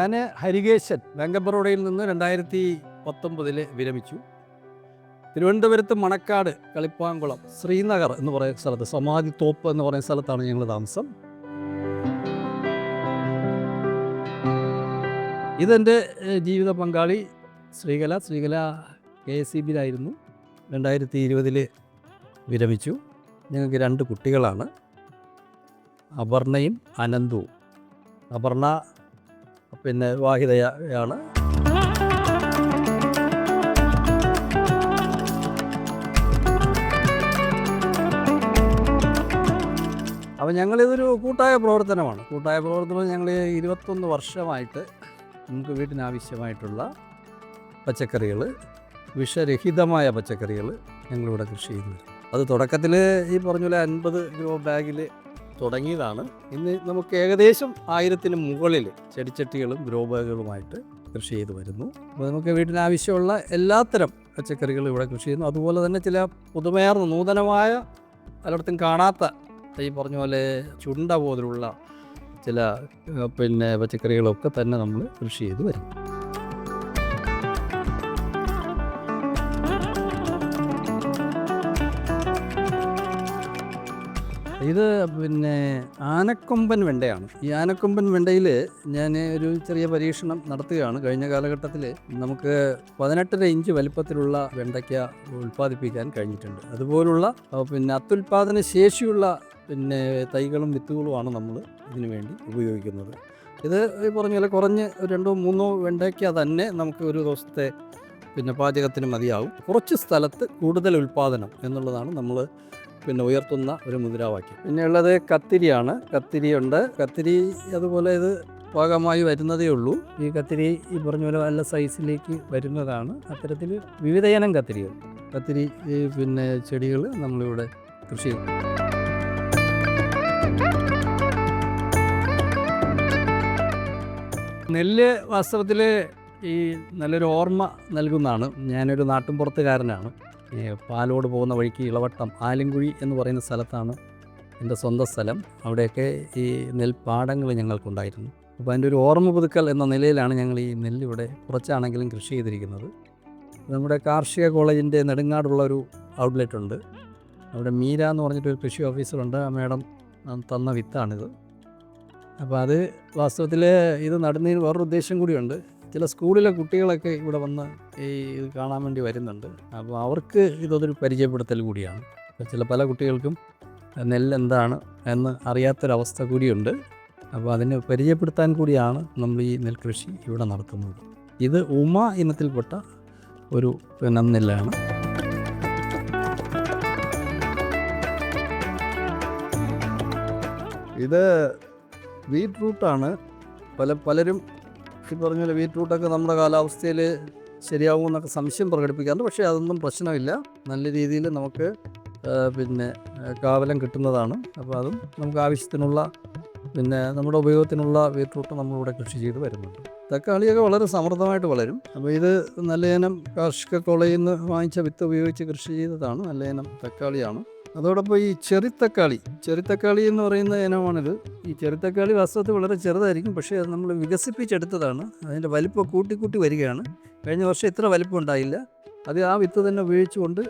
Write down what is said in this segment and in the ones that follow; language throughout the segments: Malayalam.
ഞാൻ ഹരികേശൻ വെങ്കപ്പറോടയിൽ നിന്ന് രണ്ടായിരത്തി പത്തൊമ്പതിൽ വിരമിച്ചു. തിരുവനന്തപുരത്ത് മണക്കാട് കളിപ്പാങ്കുളം ശ്രീനഗർ എന്ന് പറയുന്ന സ്ഥലത്ത് സമാധി തോപ്പ് എന്ന് പറയുന്ന സ്ഥലത്താണ് ഞങ്ങൾ താമസം. ഇതെന്റെ ജീവിത പങ്കാളി Sreekala. Sreekala K S C ബിയിലായിരുന്നു. രണ്ടായിരത്തി ഇരുപതിൽ വിരമിച്ചു. ഞങ്ങൾക്ക് രണ്ട് കുട്ടികളാണ്. അപർണയും അനന്തവും. അപർണ പിന്നെ വിവാഹിതയാണ് അപ്പോൾ ഞങ്ങളിതൊരു കൂട്ടായ പ്രവർത്തനമാണ്. കൂട്ടായ പ്രവർത്തനം ഞങ്ങൾ ഇരുപത്തൊന്ന് വർഷമായിട്ട് നമുക്ക് വീട്ടിനാവശ്യമായിട്ടുള്ള പച്ചക്കറികൾ വിഷരഹിതമായ പച്ചക്കറികൾ ഞങ്ങളിവിടെ കൃഷി ചെയ്തു അത് തുടക്കത്തിൽ ഈ പറഞ്ഞ പോലെ അൻപത് ഗ്രോ ബാഗിൽ തുടങ്ങിയതാണ്. ഇന്ന് നമുക്ക് ഏകദേശം ആയിരത്തിന് മുകളിൽ ചെടിച്ചട്ടികളും ഗ്രോബാഗുകളുമായിട്ട് കൃഷി ചെയ്തു വരുന്നു. അപ്പോൾ നമുക്ക് വീട്ടിനാവശ്യമുള്ള എല്ലാത്തരം പച്ചക്കറികളും ഇവിടെ കൃഷി ചെയ്യുന്നു. അതുപോലെ തന്നെ ചില പുതുമയാർന്ന നൂതനമായ പലയിടത്തും കാണാത്ത ഈ പറഞ്ഞ പോലെ ചുണ്ട പോലുള്ള ചില പിന്നെ പച്ചക്കറികളൊക്കെ തന്നെ നമ്മൾ കൃഷി ചെയ്തു വരും ഇത് പിന്നെ ആനക്കൊമ്പൻ വെണ്ടയാണ്. ഈ ആനക്കൊമ്പൻ വെണ്ടയിൽ ഞാൻ ഒരു ചെറിയ പരീക്ഷണം നടത്തുകയാണ്. കഴിഞ്ഞ കാലഘട്ടത്തിൽ നമുക്ക് പതിനെട്ടര ഇഞ്ച് വലിപ്പത്തിലുള്ള വെണ്ടയ്ക്ക ഉൽപ്പാദിപ്പിക്കാൻ കഴിഞ്ഞിട്ടുണ്ട്. അതുപോലുള്ള പിന്നെ അത്യുൽപാദന ശേഷിയുള്ള പിന്നെ തൈകളും വിത്തുകളുമാണ് നമ്മൾ ഇതിനു വേണ്ടി ഉപയോഗിക്കുന്നത്. ഇത് പറഞ്ഞ പോലെ കുറഞ്ഞ് രണ്ടോ മൂന്നോ വെണ്ടയ്ക്ക തന്നെ നമുക്ക് ഒരു ദിവസത്തെ പിന്നെ പാചകത്തിന് മതിയാവും. കുറച്ച് സ്ഥലത്ത് കൂടുതൽ ഉൽപ്പാദനം എന്നുള്ളതാണ് നമ്മൾ പിന്നെ ഉയർത്തുന്ന ഒരു മുദ്രാവാക്യം. പിന്നെ ഉള്ളത് കത്തിരിയാണ് കത്തിരിയുണ്ട് കത്തിരി അതുപോലെ ഇത് ഭാഗമായി വരുന്നതേ ഉള്ളൂ. ഈ കത്തിരി ഈ പറഞ്ഞ പോലെ നല്ല സൈസിലേക്ക് വരുന്നതാണ്. അത്തരത്തിൽ വിവിധയിനം കത്തിരികൾ. കത്തിരി പിന്നെ ചെടികൾ നമ്മളിവിടെ കൃഷി ചെയ്യും. നെല്ല് വാസ്തവത്തിൽ ഈ നല്ലൊരു ഓർമ്മ നൽകുന്നതാണ്. ഞാനൊരു നാട്ടിൻപുറത്തുകാരനാണ്. ഈ പാലോട് പോകുന്ന വഴിക്ക് ഇളവട്ടം ആലിൻകുഴി എന്ന് പറയുന്ന സ്ഥലത്താണ് എന്റെ സ്വന്തം സ്ഥലം. അവിടെയൊക്കെ ഈ നെൽപ്പാടങ്ങൾ ഞങ്ങൾക്കുണ്ടായിരുന്നു. അപ്പോൾ അതിന്റെ ഒരു ഓർമ്മ പുതുക്കൽ എന്ന നിലയിലാണ് ഞങ്ങൾ ഈ നെല്ലിവിടെ കുറച്ചാണെങ്കിലും കൃഷി ചെയ്തിരിക്കുന്നത്. നമ്മുടെ കാർഷിക കോളേജിന്റെ നെടുങ്ങാടുള്ള ഒരു ഔട്ട്ലെറ്റ് ഉണ്ട്. അവിടെ മീര എന്ന് പറഞ്ഞിട്ടൊരു കൃഷി ഓഫീസറുണ്ട്. ആ മേഡം തന്ന വിത്താണിത്. അപ്പോൾ അത് വാസ്തവത്തിൽ ഇത് നടുന്നതിന് വേറൊരു ഉദ്ദേശം കൂടിയുണ്ട്. ചില സ്കൂളിലെ കുട്ടികളൊക്കെ ഇവിടെ വന്ന് ഈ ഇത് കാണാൻ വേണ്ടി വരുന്നുണ്ട്. അപ്പോൾ അവർക്ക് ഇതൊരു പരിചയപ്പെടുത്തൽ കൂടിയാണ്. ചില പല കുട്ടികൾക്കും നെല്ല് എന്താണ് എന്ന് അറിയാത്തൊരവസ്ഥ കൂടിയുണ്ട്. അപ്പോൾ അതിനെ പരിചയപ്പെടുത്താൻ കൂടിയാണ് നമ്മൾ ഈ നെൽകൃഷി ഇവിടെ നടത്തുന്നത്. ഇത് ഉമ ഇനത്തിൽപ്പെട്ട ഒരു പിന്നെ നെല്ലാണ്. ഇത് ബീറ്റ്റൂട്ടാണ്. പല പലരും ഈ പറഞ്ഞ പോലെ ബീറ്റ്റൂട്ടൊക്കെ നമ്മുടെ കാലാവസ്ഥയിൽ ശരിയാവുമെന്നൊക്കെ സംശയം പ്രകടിപ്പിക്കാറുണ്ട്. പക്ഷേ അതൊന്നും പ്രശ്നമില്ല. നല്ല രീതിയിൽ നമുക്ക് പിന്നെ കാവലം കിട്ടുന്നതാണ്. അപ്പോൾ അതും നമുക്ക് ആവശ്യത്തിനുള്ള പിന്നെ നമ്മുടെ ഉപയോഗത്തിനുള്ള ബീറ്റ്റൂട്ട് നമ്മളിവിടെ കൃഷി ചെയ്ത് വരുന്നുണ്ട്. തക്കാളിയൊക്കെ വളരെ സമൃദ്ധമായിട്ട് വളരും. അപ്പോൾ ഇത് നല്ല ഇനം കാർഷിക കോളേജിൽ നിന്ന് വാങ്ങിച്ച വിത്ത് ഉപയോഗിച്ച് കൃഷി ചെയ്തതാണ്. നല്ല ഇനം തക്കാളിയാണ്. അതോടൊപ്പം ഈ ചെറിത്തക്കാളി ചെറിത്തക്കാളി എന്ന് പറയുന്ന ഇനമാണിത്. ഈ ചെറുത്തക്കാളി വാസ്തവത്തിൽ വളരെ ചെറുതായിരിക്കും പക്ഷേ അത് നമ്മൾ വികസിപ്പിച്ചെടുത്തതാണ്. അതിന്റെ വലിപ്പം കൂട്ടി കൂട്ടി വരികയാണ്. കഴിഞ്ഞ വർഷം ഇത്ര വലിപ്പം ഉണ്ടായില്ല. അത് ആ വിത്ത് തന്നെ ഉപയോഗിച്ചുകൊണ്ട്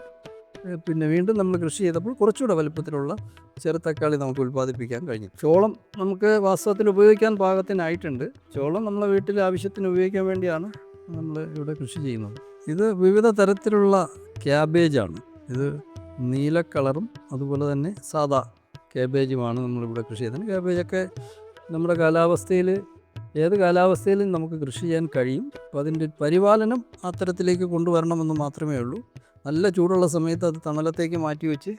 പിന്നെ വീണ്ടും നമ്മൾ കൃഷി ചെയ്തപ്പോൾ കുറച്ചുകൂടെ വലിപ്പത്തിലുള്ള ചെറുത്തക്കാളി നമുക്ക് ഉൽപ്പാദിപ്പിക്കാൻ കഴിഞ്ഞു. ചോളം നമുക്ക് വാസ്തവത്തിൽ ഉപയോഗിക്കാൻ പാകത്തിനായിട്ടുണ്ട്. ചോളം നമ്മളെ വീട്ടിൽ ആവശ്യത്തിന് ഉപയോഗിക്കാൻ വേണ്ടിയാണ് നമ്മൾ ഇവിടെ കൃഷി ചെയ്യുന്നത്. ഇത് വിവിധ തരത്തിലുള്ള ക്യാബേജാണ്. ഇത് നീല കളറും അതുപോലെ തന്നെ സാദാ കാബേജുമാണ് നമ്മളിവിടെ കൃഷി ചെയ്യുന്നത്. കാബേജൊക്കെ നമ്മുടെ കാലാവസ്ഥയിൽ ഏത് കാലാവസ്ഥയിലും നമുക്ക് കൃഷി ചെയ്യാൻ കഴിയും. അപ്പോൾ അതിന്റെ പരിപാലനം അത്തരത്തിലേക്ക് കൊണ്ടുവരണമെന്ന് മാത്രമേ ഉള്ളൂ. നല്ല ചൂടുള്ള സമയത്ത് അത് തണലത്തേക്ക് മാറ്റി വെച്ച്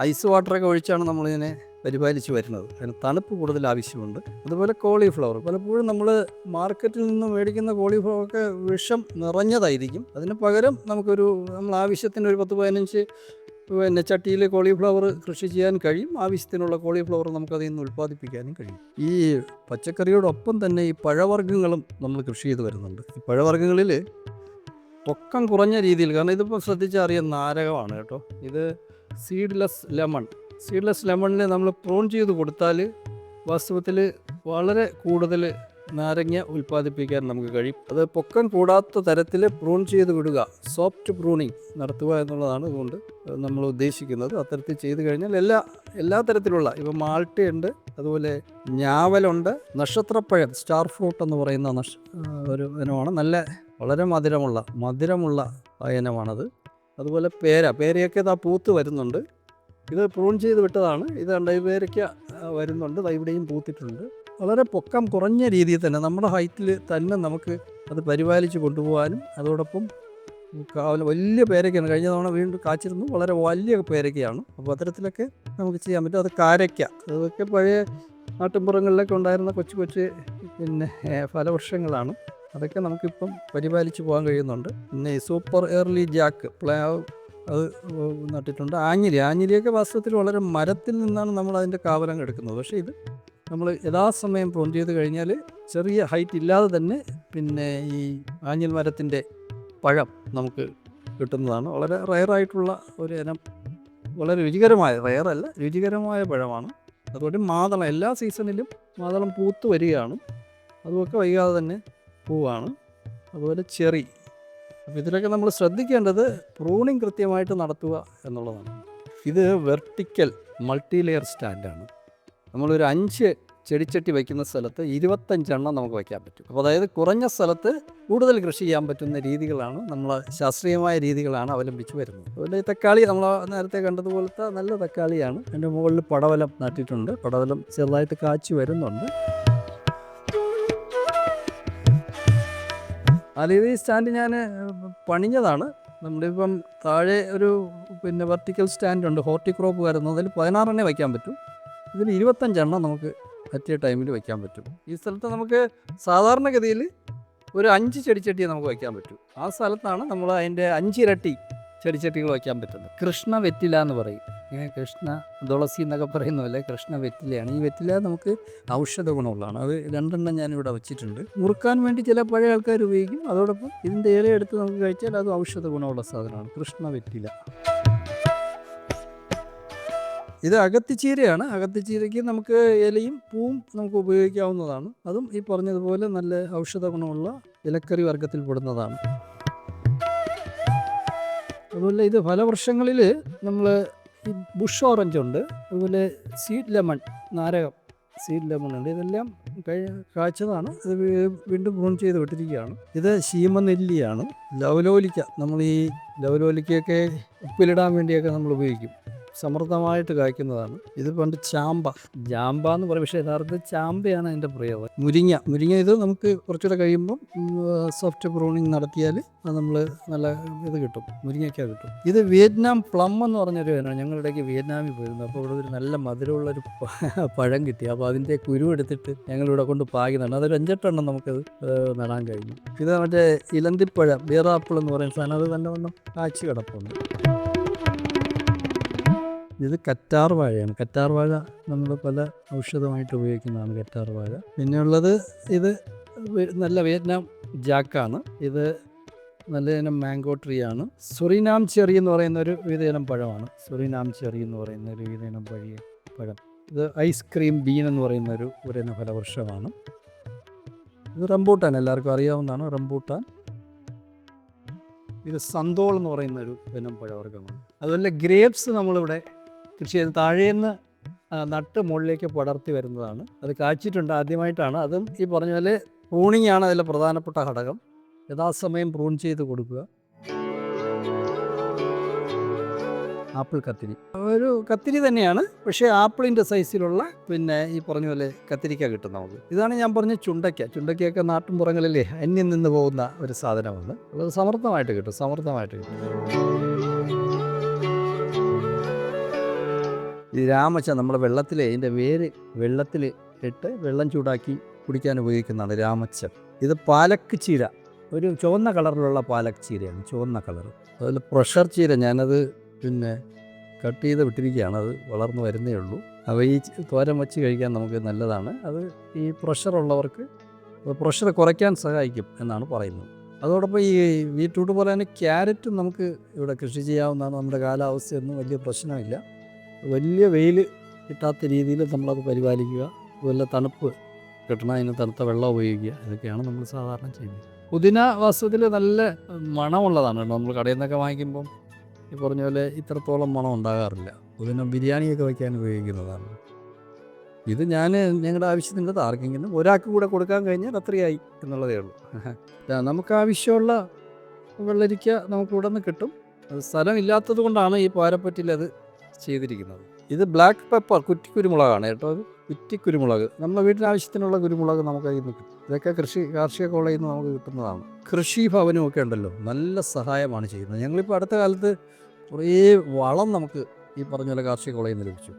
ഐസ് വാട്ടറൊക്കെ ഒഴിച്ചാണ് നമ്മളിതിനെ പരിപാലിച്ച് വരുന്നത്. അതിന് തണുപ്പ് കൂടുതൽ ആവശ്യമുണ്ട്. അതുപോലെ കോളിഫ്ലവർ പലപ്പോഴും നമ്മൾ മാർക്കറ്റിൽ നിന്ന് മേടിക്കുന്ന കോളിഫ്ലവറൊക്കെ വിഷം നിറഞ്ഞതായിരിക്കും. അതിന് പകരം നമുക്കൊരു നമ്മൾ ആവശ്യത്തിന് ഒരു പത്ത് പതിനഞ്ച് പിന്നെ ചട്ടിയിൽ കോളിഫ്ലവർ കൃഷി ചെയ്യാൻ കഴിയും. ആവശ്യത്തിനുള്ള കോളിഫ്ലവർ നമുക്കതിൽ നിന്ന് ഉൽപ്പാദിപ്പിക്കാനും കഴിയും. ഈ പച്ചക്കറിയോടൊപ്പം തന്നെ ഈ പഴവർഗങ്ങളും നമ്മൾ കൃഷി ചെയ്ത് വരുന്നുണ്ട്. ഈ പഴവർഗങ്ങളിൽ പൊക്കം കുറഞ്ഞ രീതിയിൽ കാരണം ഇതിപ്പോൾ ശ്രദ്ധിച്ചാൽ നാരകമാണ് കേട്ടോ. ഇത് സീഡ്ലെസ് ലെമൺ സീഡ്ലെസ് ലെമണിനെ നമ്മൾ പ്രോൺ ചെയ്ത് കൊടുത്താൽ വാസ്തവത്തിൽ വളരെ കൂടുതൽ നാരങ്ങ ഉൽപ്പാദിപ്പിക്കാൻ നമുക്ക് കഴിയും. അത് പൊക്കം കൂടാത്ത തരത്തിൽ പ്രൂൺ ചെയ്ത് വിടുക. സോഫ്റ്റ് പ്രൂണിങ് നടത്തുക എന്നുള്ളതാണ് അതുകൊണ്ട് നമ്മൾ ഉദ്ദേശിക്കുന്നത്. അത്തരത്തിൽ ചെയ്തു കഴിഞ്ഞാൽ എല്ലാ എല്ലാ തരത്തിലുള്ള ഇപ്പം മാൾട്ടയുണ്ട് അതുപോലെ ഞാവലുണ്ട് നക്ഷത്രപ്പഴം സ്റ്റാർ ഫ്രൂട്ട് എന്ന് പറയുന്ന നക്ഷ ഒരു ഇനമാണ്. നല്ല വളരെ മധുരമുള്ള മധുരമുള്ള ഇനമാണത്. അതുപോലെ പേര പേരയൊക്കെ ഇതാ പൂത്ത് വരുന്നുണ്ട്. ഇത് പ്രൂൺ ചെയ്ത് വിട്ടതാണ്. ഇത് പേരയ്ക്ക വരുന്നുണ്ട്. ഇവിടെയും പൂത്തിട്ടുണ്ട്. വളരെ പൊക്കം കുറഞ്ഞ രീതിയിൽ തന്നെ നമ്മുടെ ഹൈറ്റിൽ തന്നെ നമുക്ക് അത് പരിപാലിച്ച് കൊണ്ടുപോകാനും അതോടൊപ്പം വലിയ പേരയ്ക്കാണ് കഴിഞ്ഞ തവണ വീണ്ടും കാച്ചിരുന്നു. വളരെ വലിയ പേരയ്ക്കയാണ് അപ്പോൾ അത്തരത്തിലൊക്കെ നമുക്ക് ചെയ്യാൻ പറ്റും. അത് കാരയ്ക്ക. അതൊക്കെ പഴയ നാട്ടിൻപുറങ്ങളിലൊക്കെ ഉണ്ടായിരുന്ന കൊച്ചു കൊച്ചു പിന്നെ ഫലവൃക്ഷങ്ങളാണ്. അതൊക്കെ നമുക്കിപ്പം പരിപാലിച്ച് പോകാൻ കഴിയുന്നുണ്ട്. പിന്നെ സൂപ്പർ എയർലി ജാക്ക് പ്ലേ അത് നട്ടിട്ടുണ്ട്. ആഞ്ഞിലി. ആഞ്ഞിലിയൊക്കെ വാസ്തവത്തിൽ വളരെ മരത്തിൽ നിന്നാണ് നമ്മൾ അതിന്റെ കാവലം എടുക്കുന്നത്. പക്ഷേ ഇത് നമ്മൾ യഥാസമയം പ്രോൺ ചെയ്ത് കഴിഞ്ഞാൽ ചെറിയ ഹൈറ്റ് ഇല്ലാതെ തന്നെ പിന്നെ ഈ ആഞ്ഞിൽ മരത്തിന്റെ പഴം നമുക്ക് കിട്ടുന്നതാണ്. വളരെ റയറായിട്ടുള്ള ഒരു ഇനം. വളരെ രുചികരമായ റയറല്ല രുചികരമായ പഴമാണ്. അതുപോലെ മാതളം എല്ലാ സീസണിലും മാതളം പൂത്ത് വരികയാണ്. അതുമൊക്കെ വൈകാതെ തന്നെ പൂവാണ് അതുപോലെ ചെറി. അപ്പോൾ ഇതിലൊക്കെ നമ്മൾ ശ്രദ്ധിക്കേണ്ടത് പ്രൂണിങ് കൃത്യമായിട്ട് നടത്തുക എന്നുള്ളതാണ്. ഇത് വെർട്ടിക്കൽ മൾട്ടി ലെയർ സ്റ്റാൻഡാണ് നമ്മളൊരു അഞ്ച് ചെടിച്ചട്ടി വയ്ക്കുന്ന സ്ഥലത്ത് ഇരുപത്തഞ്ചെണ്ണം നമുക്ക് വയ്ക്കാൻ പറ്റും. അപ്പോൾ അതായത് കുറഞ്ഞ സ്ഥലത്ത് കൂടുതൽ കൃഷി ചെയ്യാൻ പറ്റുന്ന രീതികളാണ് നമ്മൾ ശാസ്ത്രീയമായ രീതികളാണ് അവലംബിച്ച് വരുന്നത്. അതുപോലെ ഈ തക്കാളി നമ്മൾ നേരത്തെ കണ്ടതുപോലത്തെ നല്ല തക്കാളിയാണ്. അതിന്റെ മുകളിൽ പടവലം നട്ടിട്ടുണ്ട്. പടവലം ചെറുതായിട്ട് കാച്ചി വരുന്നുണ്ട്. അതായത് ഈ സ്റ്റാൻഡ് ഞാൻ പണിഞ്ഞതാണ്. നമ്മളിപ്പം താഴെ ഒരു പിന്നെ വെർട്ടിക്കൽ സ്റ്റാൻഡ് ഉണ്ട് ഹോർട്ടിക്രോപ്പ് വരുന്നതിൽ പതിനാറെണ്ണേ വയ്ക്കാൻ പറ്റും. ഇതിൽ ഇരുപത്തഞ്ചെണ്ണം നമുക്ക് പറ്റിയ ടൈമിൽ വയ്ക്കാൻ പറ്റും. ഈ സ്ഥലത്ത് നമുക്ക് സാധാരണഗതിയിൽ ഒരു അഞ്ച് ചെടിച്ചട്ടി നമുക്ക് വയ്ക്കാൻ പറ്റും. ആ സ്ഥലത്താണ് നമ്മൾ അതിന്റെ അഞ്ചിരട്ടി ചെടിച്ചട്ടികൾ വയ്ക്കാൻ പറ്റുന്നത്. കൃഷ്ണ വെറ്റില എന്ന് പറയും. ഇങ്ങനെ കൃഷ്ണ തുളസി എന്നൊക്കെ പറയുന്ന പോലെ കൃഷ്ണ വെറ്റിലയാണ്. ഈ വെറ്റില നമുക്ക് ഔഷധ ഗുണമുള്ളതാണ്. അത് രണ്ടെണ്ണം ഞാനിവിടെ വെച്ചിട്ടുണ്ട്. മുറുക്കാൻ വേണ്ടി ചില പഴയ ആൾക്കാർ ഉപയോഗിക്കും. അതോടൊപ്പം ഇതിന്റെ ഇല എടുത്ത് നമുക്ക് കഴിച്ചാൽ അത് ഔഷധ ഗുണമുള്ള സാധനമാണ്. കൃഷ്ണ വെറ്റില. ഇത് അകത്തിച്ചീരയാണ്. അകത്തിച്ചീരയ്ക്ക് നമുക്ക് ഇലയും പൂവും നമുക്ക് ഉപയോഗിക്കാവുന്നതാണ്. അതും ഈ പറഞ്ഞതുപോലെ നല്ല ഔഷധ ഗുണമുള്ള ഇലക്കറി വർഗത്തിൽ പെടുന്നതാണ്. അതുപോലെ ഇത് ഫലവൃക്ഷങ്ങളിൽ നമ്മൾ ഈ ബുഷ് ഓറഞ്ച് ഉണ്ട്. അതുപോലെ സീഡ് ലെമൺ നാരകം സീഡ് ലെമൺ ഉണ്ട്. ഇതെല്ലാം കഴി കാഴ്ചതാണ് ഇത് വീണ്ടും പ്രൂൺ ചെയ്ത് വിട്ടിരിക്കുകയാണ്. ഇത് ശീമനെല്ലിയാണ്. ലവലോലിക്ക. നമ്മൾ ഈ ലവലോലിക്കയൊക്കെ ഉപ്പിലിടാൻ വേണ്ടിയൊക്കെ നമ്മൾ ഉപയോഗിക്കും. സമൃദ്ധമായിട്ട് കായ്ക്കുന്നതാണ്. ഇത് പണ്ട് ചാമ്പ. ജാമ്പ എന്ന് പറയും പക്ഷേ യഥാർത്ഥത്തിൽ ചാമ്പയാണ് അതിന്റെ പ്രയോഗം. മുരിങ്ങ. മുരിങ്ങ ഇത് നമുക്ക് കുറച്ചുകൂടെ കഴിയുമ്പം സോഫ്റ്റ് പ്രൂണിങ് നടത്തിയാൽ അത് നമ്മൾ നല്ല ഇത് കിട്ടും. മുരിങ്ങയ്ക്ക കിട്ടും. ഇത് വിയറ്റ്നാം പ്ലം എന്ന് പറഞ്ഞൊരു ഇനമാണ്. ഞങ്ങളിടയ്ക്ക് വിയറ്റ്നാമിൽ പോയിരുന്നു. അപ്പോൾ ഇവിടെ ഒരു നല്ല മധുരമുള്ളൊരു പഴം കിട്ടി. അപ്പോൾ അതിന്റെ കുരു എടുത്തിട്ട് ഞങ്ങളിവിടെ കൊണ്ട് പാകി നടണം അതൊരു അഞ്ചെട്ടെണ്ണം നമുക്കത് നടാൻ കഴിഞ്ഞു. ഇത് മറ്റേ ഇലന്തിപ്പഴം ബീറാപ്പിൾ എന്ന് പറയുന്ന സാധനം. അത് നല്ല വണ്ണം കാച്ചി കിടപ്പുണ്ട്. ഇത് കറ്റാർ വാഴയാണ്. കറ്റാർ വാഴ നമ്മൾ പല ഔഷധമായിട്ട് ഉപയോഗിക്കുന്നതാണ് കറ്റാർ വാഴ. പിന്നെയുള്ളത് ഇത് നല്ല വിയറ്റ്നാം ജാക്കാണ്. ഇത് നല്ല ഇനം മാംഗോ ട്രീ ആണ്. സുറിനാം ചെറി എന്ന് പറയുന്ന ഒരു വിവിധ ഇനം പഴമാണ്. സുറിനാം ചെറി എന്ന് പറയുന്ന ഒരു വിവിധ ഇനം പഴയ പഴം. ഇത് ഐസ്ക്രീം ബീൻ എന്ന് പറയുന്ന ഒരു ഒരു ഇനം ഫലവൃക്ഷമാണ്. ഇത് റംബൂട്ടാൻ എല്ലാവർക്കും അറിയാവുന്നതാണ് റംബൂട്ടാൻ. ഇത് സന്തോൾ എന്ന് പറയുന്ന ഒരു ഇനം പഴവർഗമാണ്. അതുപോലെ ഗ്രേപ്സ് നമ്മളിവിടെ കൃഷി ചെയ്ത് താഴേന്ന് നട്ട് മുകളിലേക്ക് പടർത്തി വരുന്നതാണ്. അത് കാച്ചിട്ടുണ്ട് ആദ്യമായിട്ടാണ്. അതും ഈ പറഞ്ഞ പോലെ പ്രൂണിംഗ് ആണ് അതിലെ പ്രധാനപ്പെട്ട ഘടകം. യഥാസമയം പ്രൂൺ ചെയ്ത് കൊടുക്കുക. ആപ്പിൾ കത്തിരി. ഒരു കത്തിരി തന്നെയാണ്. പക്ഷേ ആപ്പിളിന്റെ സൈസിലുള്ള പിന്നെ ഈ പറഞ്ഞ പോലെ കത്തിരിക്ക കിട്ടും നമുക്ക്. ഇതാണ് ഞാൻ പറഞ്ഞ ചുണ്ടയ്ക്ക. ചുണ്ടയ്ക്കയൊക്കെ നാട്ടിൻപുറങ്ങളിലെ അന്യം നിന്ന് പോകുന്ന ഒരു സാധനമാണ്. അത് സമർത്ഥമായിട്ട് കിട്ടും. സമർത്ഥമായിട്ട് കിട്ടും. രാമച്ച നമ്മുടെ വെള്ളത്തിൽ ഇതിന്റെ വേര് വെള്ളത്തിൽ ഇട്ട് വെള്ളം ചൂടാക്കി കുടിക്കാൻ ഉപയോഗിക്കുന്നതാണ് രാമച്ച. ഇത് പാലക്ക് ചീര. ഒരു ചുവന്ന കളറിലുള്ള പാലക്ക് ചീരയാണ് ചുവന്ന കളർ അതിൽ പ്രഷർ ചീര ഞാനത് പിന്നെ കട്ട് ചെയ്ത് വിട്ടിരിക്കുകയാണ് അത് വളർന്നു വരുന്നേ ഉള്ളൂ. അപ്പോൾ ഈ തോരൻ വച്ച് കഴിക്കാൻ നമുക്ക് നല്ലതാണ്. അത് ഈ പ്രഷർ ഉള്ളവർക്ക് പ്രഷർ കുറയ്ക്കാൻ സഹായിക്കും എന്നാണ് പറയുന്നത്. അതോടൊപ്പം ഈ വീട്ടൂട്ട് പോലെ തന്നെ ക്യാരറ്റും നമുക്ക് ഇവിടെ കൃഷി ചെയ്യാവുന്നതാണ്. നമ്മുടെ കാലാവസ്ഥയൊന്നും വലിയ പ്രശ്നമില്ല. വലിയ വെയിൽ കിട്ടാത്ത രീതിയിൽ നമ്മളത് പരിപാലിക്കുക. അതുപോലെ തണുപ്പ് കിട്ടണം അതിന് തണുത്ത വെള്ളം ഉപയോഗിക്കുക. ഇതൊക്കെയാണ് നമ്മൾ സാധാരണ ചെയ്യുന്നത്. പുതിന വാസ്തവത്തിൽ നല്ല മണമുള്ളതാണ് കേട്ടോ. നമ്മൾ കടയിൽ നിന്നൊക്കെ വാങ്ങിക്കുമ്പം ഈ പറഞ്ഞ പോലെ ഇത്രത്തോളം മണം ഉണ്ടാകാറില്ല. പുതിന ബിരിയാണിയൊക്കെ വയ്ക്കാൻ ഉപയോഗിക്കുന്നതാണ്. ഇത് ഞാൻ ഞങ്ങളുടെ ആവശ്യത്തിന്റെ ആർക്കെങ്കിലും ഒരാൾക്ക് കൂടെ കൊടുക്കാൻ കഴിഞ്ഞാൽ അത്രയായി എന്നുള്ളതേ ഉള്ളൂ. നമുക്ക് ആവശ്യമുള്ള വെള്ളരിക്ക നമുക്ക് ഇവിടെ നിന്ന് കിട്ടും. അത് സ്ഥലമില്ലാത്തത് കൊണ്ടാണ് ഈ പാരപ്പറ്റിൽ അത് ചെയ്തിരിക്കുന്നത്. ഇത് ബ്ലാക്ക് പെപ്പർ കുറ്റിക്കുരുമുളകാണ് കേട്ടോ അത് കുറ്റിക്കുരുമുളക് നമ്മുടെ വീട്ടിനാവശ്യത്തിനുള്ള കുരുമുളക് നമുക്ക് നിന്ന് കിട്ടും. ഇതൊക്കെ കൃഷി കാർഷിക കോളേജിൽ നിന്ന് നമുക്ക് കിട്ടുന്നതാണ്. കൃഷി ഭവനും ഒക്കെ ഉണ്ടല്ലോ. നല്ല സഹായമാണ് ചെയ്യുന്നത്. ഞങ്ങളിപ്പോൾ അടുത്ത കാലത്ത് കുറേ വളം നമുക്ക് ഈ പറഞ്ഞ പോലെ കാർഷിക കോളേജിൽ നിന്ന് ലഭിച്ചു.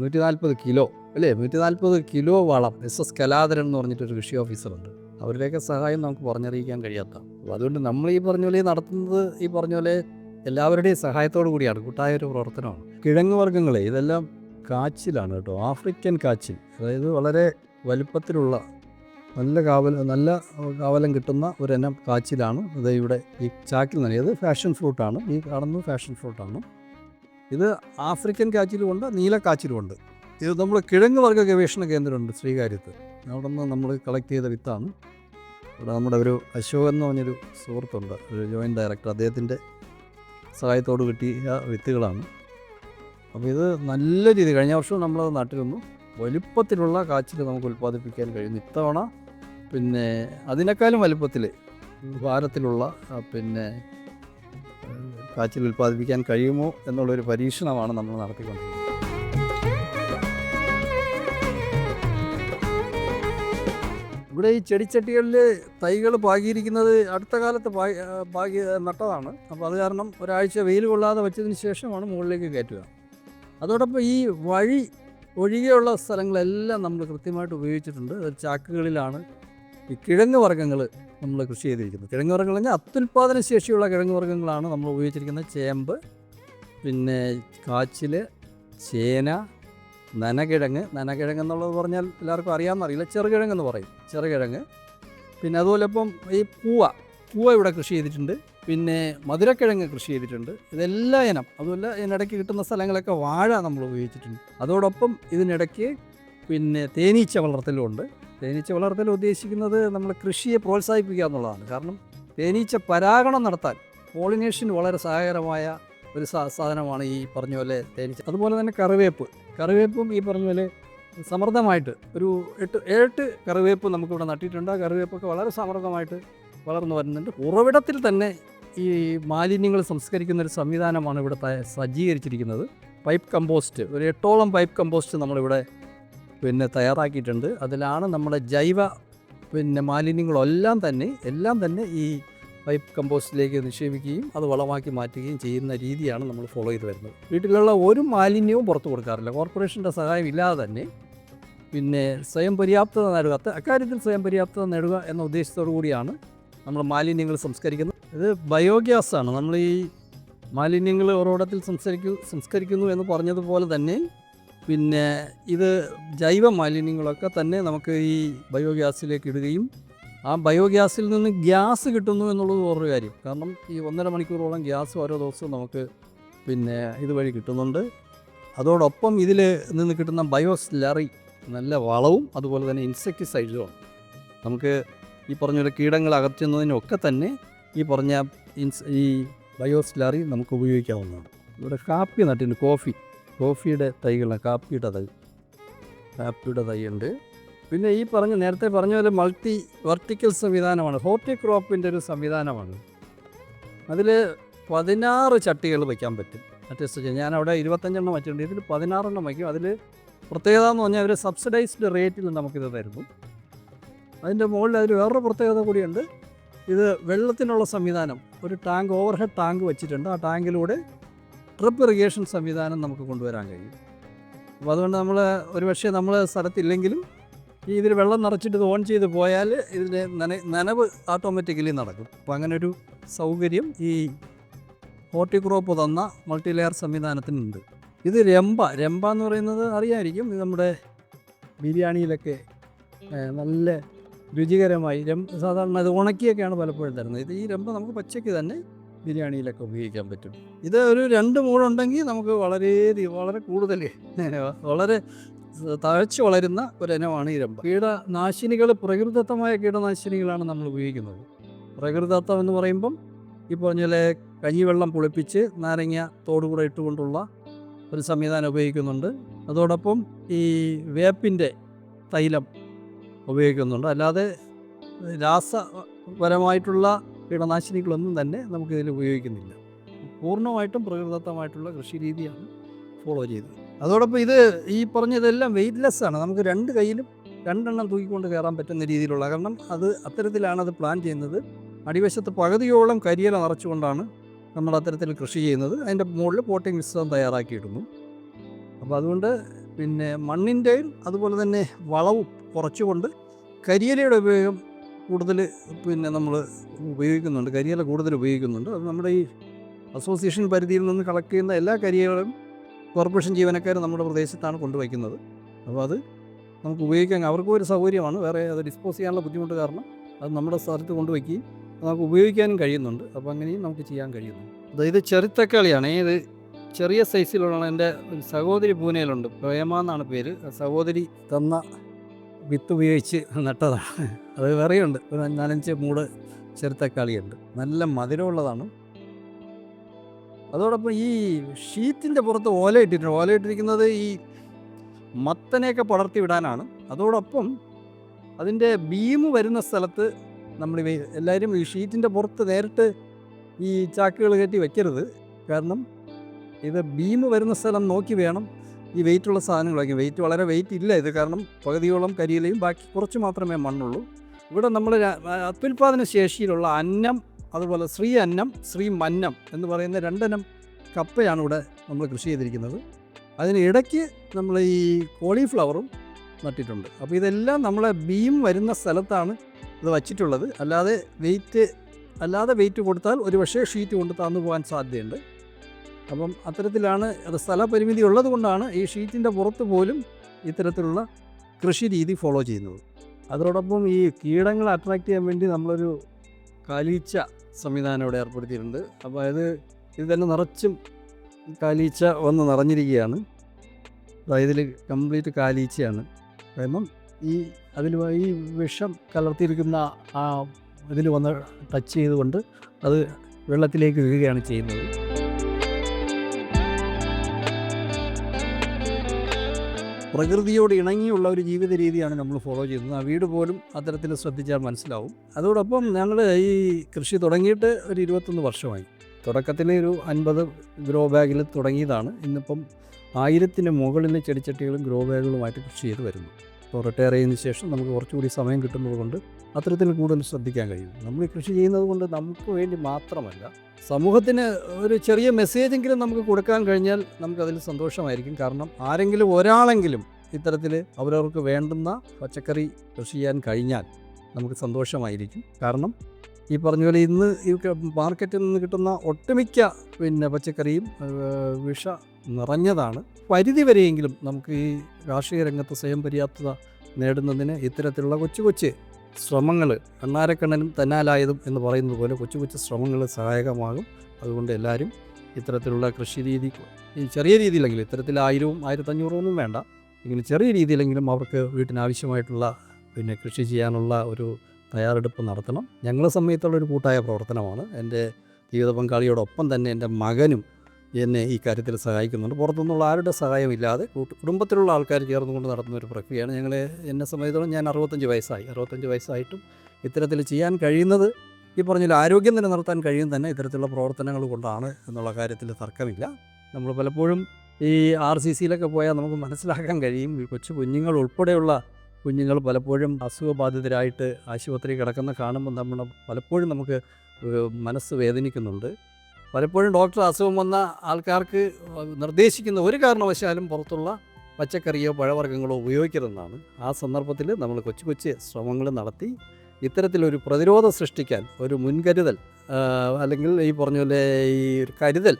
നൂറ്റി നാൽപ്പത് കിലോ അല്ലേ? നൂറ്റി നാൽപ്പത് കിലോ വളം എസ് എസ് കലാധരൻ എന്ന് പറഞ്ഞിട്ടൊരു കൃഷി ഓഫീസറുണ്ട്. അവരുടെയൊക്കെ സഹായം നമുക്ക് പറഞ്ഞറിയിക്കാൻ കഴിയാത്ത. അപ്പോൾ അതുകൊണ്ട് നമ്മൾ ഈ പറഞ്ഞ പോലെ നടത്തുന്നത് ഈ പറഞ്ഞ പോലെ എല്ലാവരുടെയും സഹായത്തോടു കൂടിയാണ് കൂട്ടായ ഒരു പ്രവർത്തനമാണ്. കിഴങ്ങ് വർഗങ്ങളെ ഇതെല്ലാം കാച്ചിലാണ് കേട്ടോ. ആഫ്രിക്കൻ കാച്ചിൽ. അതായത് വളരെ വലുപ്പത്തിലുള്ള നല്ല കാവൽ നല്ല കാവലം കിട്ടുന്ന ഒരെണ്ണം കാച്ചിലാണ് ഇത് ഇവിടെ ഈ ചാക്കിൽ നൽകിയത് ഫാഷൻ ഫ്രൂട്ടാണ് ഈ കാണുന്നത് ഫാഷൻ ഫ്രൂട്ടാണ് ഇത് ആഫ്രിക്കൻ കാച്ചിലുമുണ്ട് നീല കാച്ചിലുമുണ്ട് ഇത് നമ്മൾ കിഴങ്ങ് വർഗ ഗവേഷണ കേന്ദ്രമുണ്ട് ശ്രീകാര്യത്ത്. അവിടെ നിന്ന് നമ്മൾ കളക്ട് ചെയ്ത വിത്താണ്. ഇവിടെ നമ്മുടെ ഒരു അശോകൻ എന്ന് പറഞ്ഞൊരു സുഹൃത്തുണ്ട് ഒരു ജോയിന്റ് ഡയറക്ടർ അദ്ദേഹത്തിന്റെ സഹായത്തോട് കിട്ടിയ വിത്തുകളാണ് അപ്പോൾ ഇത് നല്ല രീതി കഴിഞ്ഞ വർഷവും നമ്മളത് നട്ടിരുന്നു വലിപ്പത്തിലുള്ള കാച്ചിൽ നമുക്ക് ഉൽപ്പാദിപ്പിക്കാൻ കഴിയുന്നു ഇത്തവണ. പിന്നെ അതിനേക്കാളും വലിപ്പത്തിൽ ഭാരത്തിലുള്ള പിന്നെ കാച്ചിൽ ഉൽപ്പാദിപ്പിക്കാൻ കഴിയുമോ എന്നുള്ളൊരു പരീക്ഷണമാണ് നമ്മൾ നടത്തിക്കൊണ്ടിരിക്കുന്നത്. ഇവിടെ ഈ ചെടിച്ചട്ടികളിൽ തൈകൾ പാകിയിരിക്കുന്നത് അടുത്ത കാലത്ത് പാകി നട്ടതാണ്. അപ്പോൾ അത് കാരണം ഒരാഴ്ച വെയിൽ കൊള്ളാതെ വെച്ചതിന് ശേഷമാണ് മുകളിലേക്ക് കയറ്റുക. അതോടൊപ്പം ഈ വഴി ഒഴികെയുള്ള സ്ഥലങ്ങളെല്ലാം നമ്മൾ കൃത്യമായിട്ട് ഉപയോഗിച്ചിട്ടുണ്ട്. ചാക്കുകളിലാണ്. ഈ കിഴങ്ങ് വർഗങ്ങൾ നമ്മൾ കൃഷി ചെയ്തിരിക്കുന്നത്. കിഴങ്ങ് വർഗങ്ങൾ പറഞ്ഞാൽ അത്യുൽപാദന ശേഷിയുള്ള കിഴങ്ങ് വർഗങ്ങളാണ് നമ്മൾ ഉപയോഗിച്ചിരിക്കുന്നത്. ചേമ്പ് പിന്നെ കാച്ചിൽ ചേന നനകിഴങ്ങ് നനകിഴങ്ങ് എന്നുള്ളത് പറഞ്ഞാൽ എല്ലാവർക്കും അറിയാമെന്നറിയില്ല ചെറുകിഴങ്ങ് എന്ന് പറയും. ചെറുകിഴങ്ങ്. പിന്നെ അതുപോലെ ഇപ്പം ഈ പൂവ പൂവ ഇവിടെ കൃഷി ചെയ്തിട്ടുണ്ട്. പിന്നെ മധുരക്കിഴങ്ങ് കൃഷി ചെയ്തിട്ടുണ്ട്. ഇതെല്ലാം ഇനം. അതുമല്ല ഇതിനിടയ്ക്ക് കിട്ടുന്ന സ്ഥലങ്ങളൊക്കെ വാഴ നമ്മൾ ഉപയോഗിച്ചിട്ടുണ്ട്. അതോടൊപ്പം ഇതിനിടയ്ക്ക് പിന്നെ തേനീച്ച വളർത്തലുമുണ്ട് തേനീച്ച വളർത്തൽ ഉദ്ദേശിക്കുന്നത് നമ്മൾ കൃഷിയെ പ്രോത്സാഹിപ്പിക്കുക എന്നുള്ളതാണ്. കാരണം തേനീച്ച പരാഗണം നടത്താൻ പോളിനേഷൻ വളരെ സഹായകരമായ ഒരു സാധനമാണ് ഈ പറഞ്ഞ പോലെ തേനീച്ച. അതുപോലെ തന്നെ കറിവേപ്പ്. കറിവേപ്പും ഈ പറഞ്ഞ പോലെ സമൃദ്ധമായിട്ട് ഒരു എട്ട് ഏഴെട്ട് കറിവേപ്പ് നമുക്കിവിടെ നട്ടിട്ടുണ്ട്. ആ കറിവേപ്പൊക്കെ വളരെ സമൃദ്ധമായിട്ട് വളർന്നു വരുന്നുണ്ട്. ഉറവിടത്തിൽ തന്നെ ഈ മാലിന്യങ്ങൾ സംസ്കരിക്കുന്ന ഒരു സംവിധാനമാണ് ഇവിടെ സജ്ജീകരിച്ചിരിക്കുന്നത്. പൈപ്പ് കമ്പോസ്റ്റ് ഒരു എട്ടോളം പൈപ്പ് കമ്പോസ്റ്റ് നമ്മളിവിടെ പിന്നെ തയ്യാറാക്കിയിട്ടുണ്ട്. അതിലാണ് നമ്മുടെ ജൈവ പിന്നെ മാലിന്യങ്ങളെല്ലാം തന്നെ എല്ലാം തന്നെ ഈ പൈപ്പ് കമ്പോസ്റ്റിലേക്ക് നിക്ഷേപിക്കുകയും അത് വളമാക്കി മാറ്റുകയും ചെയ്യുന്ന രീതിയാണ് നമ്മൾ ഫോളോ ചെയ്ത് വരുന്നത്. വീട്ടിലുള്ള ഒരു മാലിന്യവും പുറത്തു കൊടുക്കാറില്ല. കോർപ്പറേഷന്റെ സഹായം ഇല്ലാതെ തന്നെ പിന്നെ സ്വയം പര്യാപ്തത നേടുക. അക്കാര്യത്തിൽ സ്വയം പര്യാപ്തത നേടുക എന്ന ഉദ്ദേശത്തോടു കൂടിയാണ് നമ്മൾ മാലിന്യങ്ങൾ സംസ്കരിക്കുന്നത്. ഇത് ബയോഗ്യാസ് ആണ് നമ്മൾ ഈ മാലിന്യങ്ങൾ ഉറവിടത്തിൽ സംസ്കരിക്കു സംസ്കരിക്കുന്നു എന്ന് പറഞ്ഞതുപോലെ തന്നെ പിന്നെ ഇത് ജൈവ മാലിന്യങ്ങളൊക്കെ തന്നെ നമുക്ക് ഈ ബയോഗ്യാസിലേക്ക് ഇടുകയും ആ ബയോഗ്യാസിൽ നിന്ന് ഗ്യാസ് കിട്ടുന്നു എന്നുള്ളത് വേറൊരു കാര്യം. കാരണം ഈ ഒന്നര മണിക്കൂറോളം ഗ്യാസ് ഓരോ ദിവസവും നമുക്ക് പിന്നെ ഇതുവഴി കിട്ടുന്നുണ്ട്. അതോടൊപ്പം ഇതിൽ നിന്ന് കിട്ടുന്ന ബയോസ്ലറി നല്ല വളവും അതുപോലെ തന്നെ ഇൻസെക്ടിസൈഡുമാണ് നമുക്ക് ഈ പറഞ്ഞ പോലെ കീടങ്ങൾ അകറ്റുന്നതിനൊക്കെ തന്നെ ഈ പറഞ്ഞ ഇൻസ് ഈ ബയോസ്ലറി നമുക്ക് ഉപയോഗിക്കാവുന്നതാണ്. ഇവിടെ കാപ്പി നട്ടിട്ടുണ്ട് കോഫി. കോഫിയുടെ തൈകളാണ് കാപ്പിയുടെ തൈ കാപ്പിയുടെ തൈയുണ്ട് പിന്നെ ഈ പറഞ്ഞ നേരത്തെ പറഞ്ഞ പോലെ മൾട്ടി വെർട്ടിക്കൽ സംവിധാനമാണ്. ഹോർട്ടിക്രോപ്പിന്റെ ഒരു സംവിധാനമാണ്. അതിൽ പതിനാറ് ചട്ടികൾ വയ്ക്കാൻ പറ്റും. അറ്റസ്റ്റ് ഞാൻ അവിടെ ഇരുപത്തഞ്ചെണ്ണം വെച്ചിട്ടുണ്ട്. ഇതിൽ പതിനാറെണ്ണം വയ്ക്കും അതിൽ പ്രത്യേകത എന്ന് പറഞ്ഞാൽ അവർ സബ്സിഡൈസ്ഡ് റേറ്റിൽ നമുക്കിത് തരുന്നു. അതിന്റെ മുകളിൽ അതിൽ വേറൊരു പ്രത്യേകത കൂടിയുണ്ട്. ഇത് വെള്ളത്തിനുള്ള സംവിധാനം. ഒരു ടാങ്ക് ഓവർഹെഡ് ടാങ്ക് വെച്ചിട്ടുണ്ട്. ആ ടാങ്കിലൂടെ ട്രിപ്പ് ഇറിഗേഷൻ സംവിധാനം നമുക്ക് കൊണ്ടുവരാൻ കഴിയും. അപ്പോൾ അതുകൊണ്ട് നമ്മൾ ഒരുപക്ഷെ നമ്മൾ സ്ഥലത്തില്ലെങ്കിലും ഈ ഇതിൽ വെള്ളം നിറച്ചിട്ട് ഇത് ഓൺ ചെയ്ത് പോയാൽ ഇതിന്റെ നന നനവ് ഓട്ടോമാറ്റിക്കലി നടക്കും. അപ്പോൾ അങ്ങനെ ഒരു സൗകര്യം ഈ ഹോർട്ടിക്രോപ്പ് തന്ന മൾട്ടി ലെയർ സംവിധാനത്തിനുണ്ട്. ഇത് രമ്പ രമ്പ എന്ന് പറയുന്നത് അറിയാമായിരിക്കും ഇത് നമ്മുടെ ബിരിയാണിയിലൊക്കെ നല്ല രുചികരമായി രമ്പ സാധാരണ ഇത് ഉണക്കിയൊക്കെയാണ് പലപ്പോഴും തരുന്നത്. ഇത് ഈ രമ്പ നമുക്ക് പച്ചയ്ക്ക് തന്നെ ബിരിയാണിയിലൊക്കെ ഉപയോഗിക്കാൻ പറ്റും. ഇത് ഒരു രണ്ട് മൂടുണ്ടെങ്കിൽ നമുക്ക് വളരെ വളരെ കൂടുതൽ വളരെ തഴച്ചു വളരുന്ന ഒരിനമാണ് ഈ രമ്പ കീടനാശിനികൾ പ്രകൃതിദത്തമായ കീടനാശിനികളാണ് നമ്മൾ ഉപയോഗിക്കുന്നത്. പ്രകൃതിദത്തം എന്ന് പറയുമ്പം ഈ പറഞ്ഞ കഞ്ഞിവെള്ളം പുളിപ്പിച്ച് നാരങ്ങ തോടുകൂടെ ഇട്ടുകൊണ്ടുള്ള ഒരു സംവിധാനം ഉപയോഗിക്കുന്നുണ്ട്. അതോടൊപ്പം ഈ വേപ്പിന്റെ തൈലം ഉപയോഗിക്കുന്നുണ്ട്. അല്ലാതെ രാസപരമായിട്ടുള്ള കീടനാശിനികളൊന്നും തന്നെ നമുക്കിതിൽ ഉപയോഗിക്കുന്നില്ല. പൂർണമായിട്ടും പ്രകൃതിദത്തമായിട്ടുള്ള കൃഷി രീതിയാണ് ഫോളോ ചെയ്തത്. അതോടൊപ്പം ഇത് ഈ പറഞ്ഞതെല്ലാം വെയിറ്റ്ലെസ് ആണ്. നമുക്ക് രണ്ട് കയ്യിലും രണ്ടെണ്ണം തൂക്കിക്കൊണ്ട് കയറാൻ പറ്റുന്ന രീതിയിലുള്ള കാരണം അത് അത്തരത്തിലാണ് അത് പ്ലാൻ ചെയ്യുന്നത്. അടിവശത്ത് പകുതിയോളം കരിയില നിറച്ചുകൊണ്ടാണ് നമ്മൾ അത്തരത്തിൽ കൃഷി ചെയ്യുന്നത്. അതിന്റെ മുകളിൽ പോട്ടിംഗ് മിശ്രിതം തയ്യാറാക്കിയിടുന്നു. അപ്പോൾ അതുകൊണ്ട് പിന്നെ മണ്ണിന്റെയും അതുപോലെ തന്നെ വളവും കുറച്ചുകൊണ്ട് കരിയിലയുടെ ഉപയോഗം കൂടുതൽ പിന്നെ നമ്മൾ ഉപയോഗിക്കുന്നുണ്ട്. കരിയില കൂടുതൽ ഉപയോഗിക്കുന്നുണ്ട്. അത് നമ്മുടെ ഈ അസോസിയേഷൻ പരിധിയിൽ നിന്ന് കളക്ട് ചെയ്യുന്ന എല്ലാ കരിയകളും കോർപ്പറേഷൻ ജീവനക്കാർ നമ്മുടെ പ്രദേശത്താണ് കൊണ്ടുവയ്ക്കുന്നത്. അപ്പോൾ അത് നമുക്ക് ഉപയോഗിക്കാൻ അവർക്കും ഒരു സൗകര്യമാണ്. വേറെ അത് ഡിസ്പോസ് ചെയ്യാനുള്ള ബുദ്ധിമുട്ട് കാരണം അത് നമ്മുടെ സ്ഥലത്ത് കൊണ്ടുവയ്ക്കുകയും നമുക്ക് ഉപയോഗിക്കാനും കഴിയുന്നുണ്ട്. അപ്പോൾ അങ്ങനെയും നമുക്ക് ചെയ്യാൻ കഴിയുന്നു. അതായത് ചെറുത്തക്കാളിയാണ്. ഇത് ചെറിയ സൈസിലുള്ള എന്റെ സഹോദരി പൂനെയിലുണ്ട്. പ്രേമ എന്നാണ് പേര്. സഹോദരി തന്ന വിത്ത് ഉപയോഗിച്ച് നട്ടതാണ്. അത് വേറെയുണ്ട്. ഒരു നാലഞ്ച് മൂട് ചെറുത്തക്കാളിയുണ്ട്. നല്ല മധുരമുള്ളതാണ്. അതോടൊപ്പം ഈ ഷീറ്റിന്റെ പുറത്ത് ഓല ഇട്ടിട്ടുണ്ട്. ഓല ഇട്ടിരിക്കുന്നത് ഈ മത്തനെയൊക്കെ പടർത്തി വിടാനാണ്. അതോടൊപ്പം അതിന്റെ ബീം വരുന്ന സ്ഥലത്ത് നമ്മൾ എല്ലാവരും ഈ ഷീറ്റിന്റെ പുറത്ത് നേരിട്ട് ഈ ചാക്കുകൾ കെട്ടി വെക്കരുത്. കാരണം ഇത് ബീം വരുന്ന സ്ഥലം നോക്കി വേണം ഈ വെയിറ്റുള്ള സാധനങ്ങൾ വയ്ക്കും വെയിറ്റ് വളരെ വെയിറ്റ് ഇല്ല ഇത്. കാരണം പകുതിയോളം കരിയിലയും ബാക്കി കുറച്ച് മാത്രമേ മണ്ണുള്ളൂ. ഇവിടെ നമ്മൾ അത്യുൽപാദന ശേഷിയിലുള്ള അന്നം അതുപോലെ ശ്രീ അന്നം ശ്രീ മന്നം എന്ന് പറയുന്ന രണ്ടനം കപ്പയാണ് ഇവിടെ നമ്മൾ കൃഷി ചെയ്തിരിക്കുന്നത്. അതിന് ഇടയ്ക്ക് നമ്മൾ ഈ കോളിഫ്ലവറും നട്ടിട്ടുണ്ട്. അപ്പോൾ ഇതെല്ലാം നമ്മളെ ബീം വരുന്ന സ്ഥലത്താണ് ഇത് വച്ചിട്ടുള്ളത്. അല്ലാതെ വെയിറ്റ് അല്ലാതെ വെയിറ്റ് കൊടുത്താൽ ഒരു പക്ഷേ ഷീറ്റ് കൊണ്ട് താന്നു പോകാൻ സാധ്യതയുണ്ട്. അപ്പം അത്തരത്തിലാണ് അത് സ്ഥലപരിമിതി ഉള്ളത് കൊണ്ടാണ് ഈ ഷീറ്റിന്റെ പുറത്ത് പോലും ഇത്തരത്തിലുള്ള കൃഷി രീതി ഫോളോ ചെയ്യുന്നത്. അതോടൊപ്പം ഈ കീടങ്ങളെ അട്രാക്റ്റ് ചെയ്യാൻ വേണ്ടി നമ്മളൊരു കാലീച്ച സംവിധാനം ഇവിടെ ഏർപ്പെടുത്തിയിട്ടുണ്ട്. അപ്പോൾ അതായത് ഇത് തന്നെ നിറച്ചും കാലീച്ച വന്ന് നിറഞ്ഞിരിക്കുകയാണ്. ഇതിൽ കംപ്ലീറ്റ് കാലീച്ചയാണ്. കാരണം ഈ അതിൽ ഈ വിഷം കലർത്തിയിരിക്കുന്ന ആ ഇതിൽ വന്ന് ടച്ച് ചെയ്തുകൊണ്ട് അത് വെള്ളത്തിലേക്ക് വീഴുകയാണ് ചെയ്യുന്നത്. പ്രകൃതിയോട് ഇണങ്ങിയുള്ള ഒരു ജീവിത രീതിയാണ് നമ്മൾ ഫോളോ ചെയ്യുന്നത്. ആ വീട് പോലും അത്തരത്തിൽ ശ്രദ്ധിച്ചാൽ മനസ്സിലാവും. അതോടൊപ്പം ഞങ്ങൾ ഈ കൃഷി തുടങ്ങിയിട്ട് ഒരു ഇരുപത്തൊന്ന് വർഷമായി. തുടക്കത്തിൽ ഒരു അൻപത് ഗ്രോ ബാഗിൽ തുടങ്ങിയതാണ്. ഇന്നിപ്പം ആയിരത്തിന് മുകളിൽ ചെടിച്ചട്ടികളും ഗ്രോ ബാഗുകളുമായിട്ട് കൃഷി ചെയ്ത് വരുന്നു. ഇപ്പോൾ റിട്ടയർ ചെയ്തതിന് ശേഷം നമുക്ക് കുറച്ചുകൂടി സമയം കിട്ടുന്നത് കൊണ്ട് അത്തരത്തിൽ കൂടുതൽ ശ്രദ്ധിക്കാൻ കഴിയും. നമ്മൾ കൃഷി ചെയ്യുന്നത് കൊണ്ട് നമുക്ക് വേണ്ടി മാത്രമല്ല സമൂഹത്തിന് ഒരു ചെറിയ മെസ്സേജെങ്കിലും നമുക്ക് കൊടുക്കാൻ കഴിഞ്ഞാൽ നമുക്കതിൽ സന്തോഷമായിരിക്കും. കാരണം ആരെങ്കിലും ഒരാളെങ്കിലും ഇത്തരത്തിൽ അവരവർക്ക് വേണ്ടുന്ന പച്ചക്കറി കൃഷി ചെയ്യാൻ കഴിഞ്ഞാൽ നമുക്ക് സന്തോഷമായിരിക്കും. കാരണം ഈ പറഞ്ഞ പോലെ ഇന്ന് ഈ മാർക്കറ്റിൽ നിന്ന് കിട്ടുന്ന ഒട്ടുമിക്ക പിന്നെ പച്ചക്കറിയും വിഷ നിറഞ്ഞതാണ്. പരിധി വരെയെങ്കിലും നമുക്ക് ഈ കാർഷിക രംഗത്ത് സ്വയം പര്യാപ്തത നേടുന്നതിന് ഇത്തരത്തിലുള്ള കൊച്ചു കൊച്ചു ശ്രമങ്ങൾ കണ്ണാരക്കണ്ണനും തന്നാലായതും എന്ന് പറയുന്നത് പോലെ കൊച്ചു കൊച്ചു ശ്രമങ്ങൾ സഹായകമാകും. അതുകൊണ്ട് എല്ലാവരും ഇത്തരത്തിലുള്ള കൃഷി രീതി ചെറിയ രീതിയിലെങ്കിലും ഇത്തരത്തിൽ ആയിരവും ആയിരത്തഞ്ഞൂറും ഒന്നും വേണ്ട. ഇങ്ങനെ ചെറിയ രീതിയിലെങ്കിലും അവർക്ക് വീട്ടിനാവശ്യമായിട്ടുള്ള പിന്നെ കൃഷി ചെയ്യാനുള്ള ഒരു തയ്യാറെടുപ്പ് നടത്തണം. ഞങ്ങളെ സംബന്ധിച്ചുള്ള ഒരു കൂട്ടായ പ്രവർത്തനമാണ്. എന്റെ ജീവിത പങ്കാളിയോടൊപ്പം തന്നെ എന്റെ മകനും എന്നെ ഈ കാര്യത്തിൽ സഹായിക്കുന്നുണ്ട്. പുറത്തുനിന്നുള്ള ആരുടെ സഹായമില്ലാതെ കുടുംബത്തിലുള്ള ആൾക്കാർ ചേർന്നുകൊണ്ട് നടത്തുന്ന ഒരു പ്രക്രിയയാണ്. ഞങ്ങൾ എന്നെ സംബന്ധിച്ചിടത്തോളം ഞാൻ അറുപത്തഞ്ച് വയസ്സായി. അറുപത്തഞ്ച് വയസ്സായിട്ടും ഇത്തരത്തിൽ ചെയ്യാൻ കഴിയുന്നത് ഈ പറഞ്ഞ ആരോഗ്യം നിലനിർത്താൻ കഴിയും തന്നെ ഇത്തരത്തിലുള്ള പ്രവർത്തനങ്ങൾ കൊണ്ടാണ് എന്നുള്ള കാര്യത്തിൽ തർക്കമില്ല. നമ്മൾ പലപ്പോഴും ഈ ആർ സി സിയിലൊക്കെ പോയാൽ നമുക്ക് മനസ്സിലാക്കാൻ കഴിയും. കൊച്ചു കുഞ്ഞുങ്ങൾ ഉൾപ്പെടെയുള്ള കുഞ്ഞുങ്ങൾ പലപ്പോഴും അസുഖബാധിതരായിട്ട് ആശുപത്രി കിടക്കുന്ന കാണുമ്പോൾ നമ്മൾ പലപ്പോഴും നമുക്ക് മനസ്സ് വേദനിക്കുന്നുണ്ട്. പലപ്പോഴും ഡോക്ടർ അസുഖം വന്ന ആൾക്കാർക്ക് നിർദ്ദേശിക്കുന്ന ഒരു കാരണവശാലും പുറത്തുള്ള പച്ചക്കറിയോ പഴവർഗങ്ങളോ ഉപയോഗിക്കരുതെന്നാണ്. ആ സന്ദർഭത്തിൽ നമ്മൾ കൊച്ചു കൊച്ചു ശ്രമങ്ങൾ നടത്തി ഇത്തരത്തിലൊരു പ്രതിരോധം സൃഷ്ടിക്കാൻ ഒരു മുൻകരുതൽ അല്ലെങ്കിൽ ഈ പറഞ്ഞ പോലെ ഈ ഒരു കരുതൽ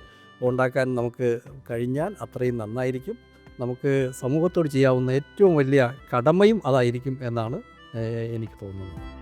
ഉണ്ടാക്കാൻ നമുക്ക് കഴിഞ്ഞാൽ അത്രയും നന്നായിരിക്കും. നമുക്ക് സമൂഹത്തോട് ചെയ്യാവുന്ന ഏറ്റവും വലിയ കടമയും അതായിരിക്കും എന്നാണ് എനിക്ക് തോന്നുന്നത്.